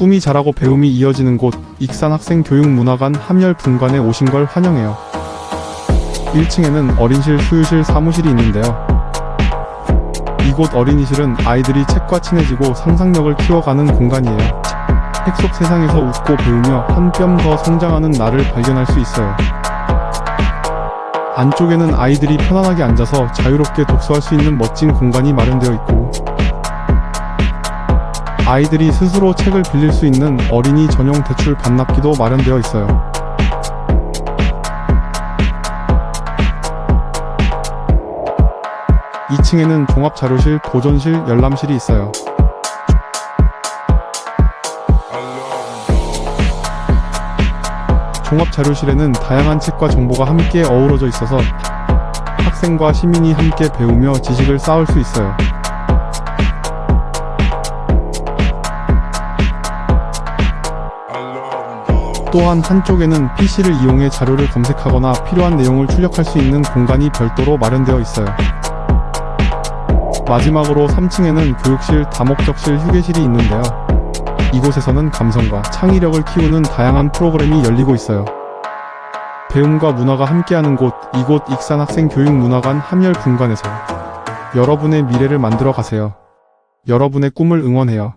꿈이 자라고 배움이 이어지는 곳 익산 학생 교육문화관 함열 분관에 오신 걸 환영해요. 1층에는 어린실 수유실 사무실이 있는데요. 이곳 어린이실은 아이들이 책과 친해지고 상상력을 키워가는 공간이에요. 책 속 세상에서 웃고 배우며 한 뼘 더 성장하는 나를 발견할 수 있어요. 안쪽에는 아이들이 편안하게 앉아서 자유롭게 독서할 수 있는 멋진 공간이 마련되어 있고 아이들이 스스로 책을 빌릴 수 있는 어린이 전용 대출 반납기도 마련되어 있어요. 이층에는 종합자료실, 보존실, 열람실이 있어요. 종합자료실에는 다양한 책과 정보가 함께 어우러져 있어서 학생과 시민이 함께 배우며 지식을 쌓을 수 있어요. 또한 한쪽에는 PC를 이용해 자료를 검색하거나 필요한 내용을 출력할 수 있는 공간이 별도로 마련되어 있어요. 마지막으로 3층에는 교육실, 다목적실, 휴게실이 있는데요. 이곳에서는 감성과 창의력을 키우는 다양한 프로그램이 열리고 있어요. 배움과 문화가 함께하는 곳, 이곳 익산 학생 교육문화관 함열 분관에서 여러분의 미래를 만들어 가세요. 여러분의 꿈을 응원해요.